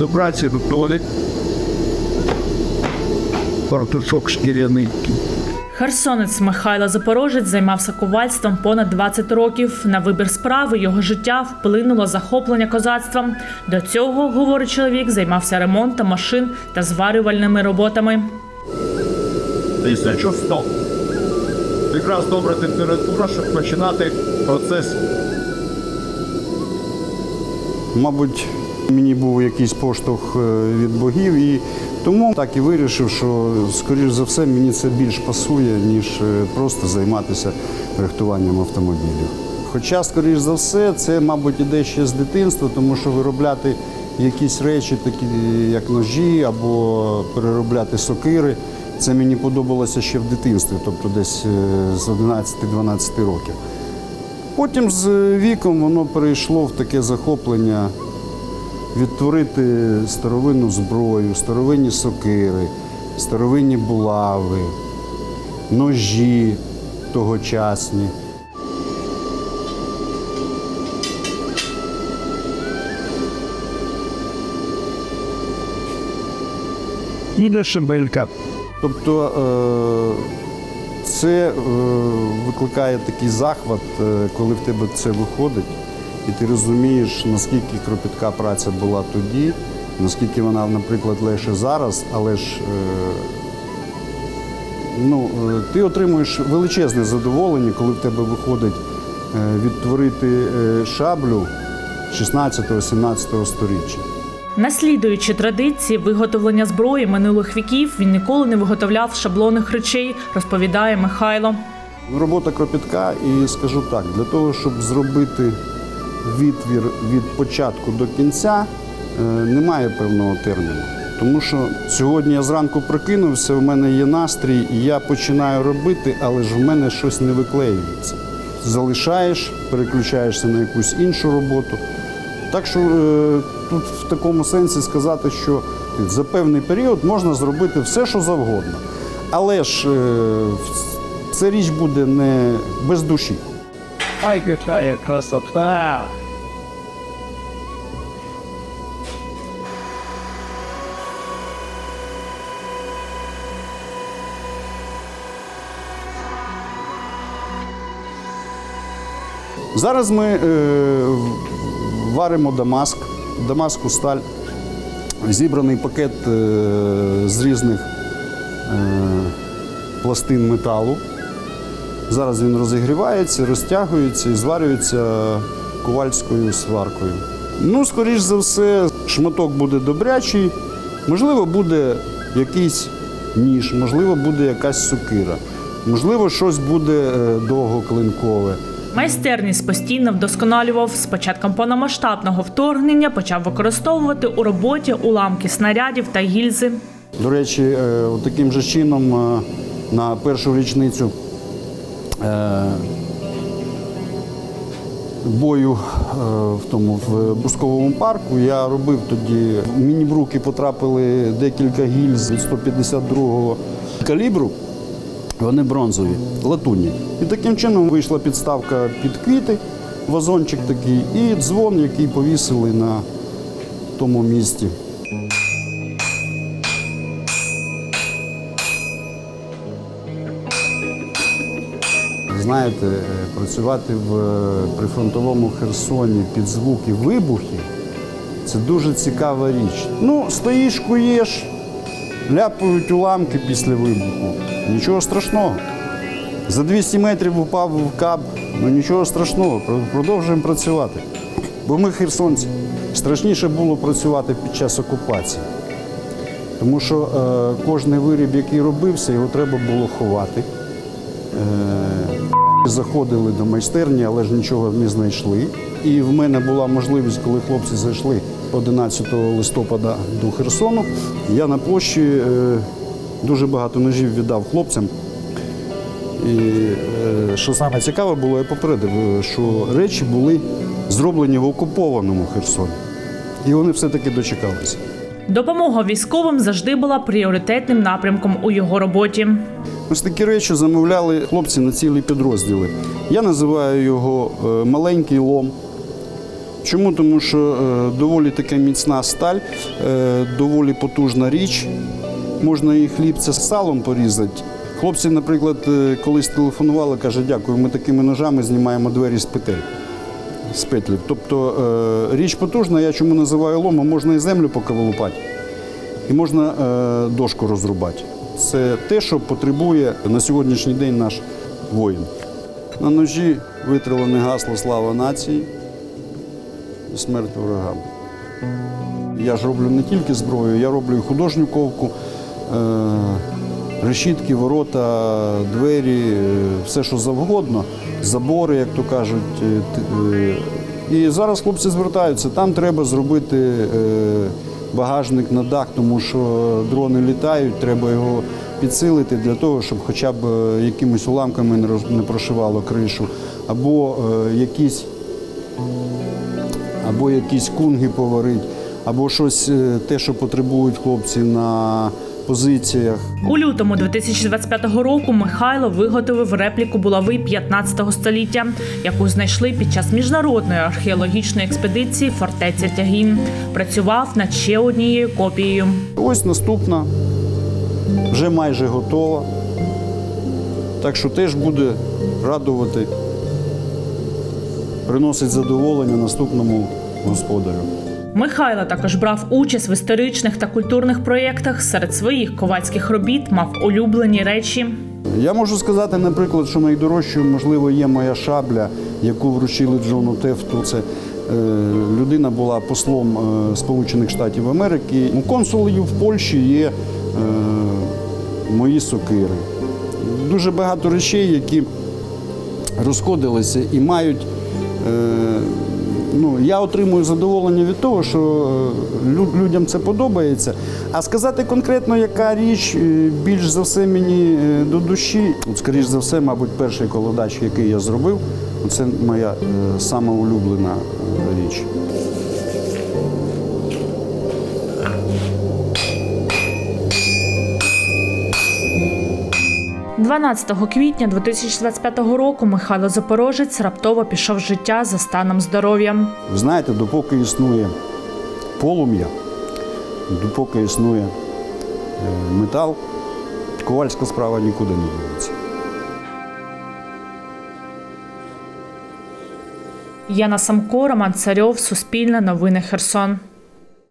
До праці виходить. Портушок шкіряний. Херсонець Михайло Запорожець займався ковальством понад 20 років. На вибір справи його життя вплинуло захоплення козацтвом. До цього, говорить чоловік, займався ремонтом машин та зварювальними роботами. Що стоп. Якраз добра температура, щоб починати процес. Мабуть, мені був якийсь поштовх е, від богів, і тому так і вирішив, що, скоріш за все, мені це більш пасує, ніж е, просто займатися рихтуванням автомобілів. Хоча, скоріш за все, це, мабуть, іде ще з дитинства, тому що виробляти якісь речі, такі як ножі або переробляти сокири, це мені подобалося ще в дитинстві, тобто десь е, з 11-12 років. Потім з віком воно перейшло в таке захоплення відтворити старовинну зброю, старовинні сокири, старовинні булави, ножі тогочасні. І шебелька. Тобто е, це е, викликає такий захват, е, коли в тебе це виходить, і ти розумієш, наскільки кропітка праця була тоді, наскільки вона, наприклад, легше зараз, але ж е, ну, е, ти отримуєш величезне задоволення, коли в тебе виходить е, відтворити шаблю 16-17 сторіччя. Наслідуючи традиції виготовлення зброї минулих віків, він ніколи не виготовляв шаблонних речей, розповідає Михайло. Робота кропітка, і скажу так, для того, щоб зробити відтвір від початку до кінця, е, немає певного терміну. Тому що сьогодні я зранку прокинувся, в мене є настрій, і я починаю робити, але ж в мене щось не виклеюється. Залишаєш, переключаєшся на якусь іншу роботу. Так що е, тут в такому сенсі сказати, що за певний період можна зробити все, що завгодно. Але ж е, в- річ буде не без душі. Ай, яка красота! Зараз ми е, варимо Дамаск, Дамаску сталь, зібраний пакет е, з різних е, пластин металу. Зараз він розігрівається, розтягується і зварюється ковальською сваркою. Ну, скоріш за все, шматок буде добрячий, можливо, буде якийсь ніж, можливо, буде якась сокира, можливо, щось буде е, довгоклинкове. Майстерність постійно вдосконалював. З початком повномасштабного вторгнення почав використовувати у роботі уламки снарядів та гільзи. До речі, е, таким же чином е, на першу річницю бою е, в тому в Бусковому парку я робив тоді. Мені в руки потрапили декілька гільз від 152-го калібру. Вони бронзові, латунні. І таким чином вийшла підставка під квіти, вазончик такий, і дзвон, який повісили на тому місці. Знаєте, е, працювати в е, прифронтовому Херсоні під звуки вибухів це дуже цікава річ. Ну, стоїш, куєш, ляпають уламки після вибуху. Нічого страшного. За 200 метрів упав в каб, ну нічого страшного, продовжуємо працювати. Бо ми херсонці. Страшніше було працювати під час окупації. Тому що е, кожний виріб, який робився, його треба було ховати. Е, Заходили до майстерні, але ж нічого не знайшли. І в мене була можливість, коли хлопці зайшли 11 листопада до Херсону. Я на площі е, дуже багато ножів віддав хлопцям. І е, що саме цікаве було, я попередив, е, що речі були зроблені в окупованому Херсоні. І вони все-таки дочекалися. Допомога військовим завжди була пріоритетним напрямком у його роботі. Ось такі речі замовляли хлопці на цілі підрозділи. Я називаю його е, маленький лом. Чому? Тому що е, доволі така міцна сталь, е, доволі потужна річ. Можна і хлібця з салом порізати. Хлопці, наприклад, колись телефонували, каже, дякую, ми такими ножами знімаємо двері з петель. З петлів. Тобто е, річ потужна, я чому називаю ломом, можна і землю поколупати, і можна е, дошку розрубати. Це те, що потребує на сьогоднішній день наш воїн. На ножі витрилене гасло Слава нації і смерть ворогам. Я ж роблю не тільки зброю, я роблю і художню ковку, е, решітки, ворота, двері, е, все, що завгодно, забори, як то кажуть. е, е. І зараз хлопці звертаються, там треба зробити багажник на дах, тому що дрони літають, треба його підсилити для того, щоб хоча б якимись уламками не прошивало кришу, або якісь або якісь кунги поварить, або щось те, що потребують хлопці на позиціях. У лютому 2025 року Михайло виготовив репліку булави 15 століття, яку знайшли під час міжнародної археологічної експедиції фортеця Тягін. Працював над ще однією копією. Ось наступна, вже майже готова. Так що теж буде радувати, приносить задоволення наступному господарю. Михайло також брав участь в історичних та культурних проєктах. Серед своїх ковальських робіт мав улюблені речі. Я можу сказати, наприклад, що найдорожчою, можливо, є моя шабля, яку вручили Джону Тефту. Це е, людина була послом е, Сполучених Штатів Америки. У в Польщі є е, мої сокири. Дуже багато речей, які розходилися і мають. Ну, я отримую задоволення від того, що е, людям це подобається. А сказати конкретно, яка річ е, більш за все мені е, до душі, скоріш за все, мабуть, перший колодач, який я зробив, це моя сама улюблена річ. 12 квітня 2025 року Михайло Запорожець раптово пішов з життя за станом здоров'я. Ви знаєте, допоки існує полум'я, допоки існує е, метал, ковальська справа нікуди не дінеться. Яна Самко, Роман Царьов, Суспільне новини Херсон.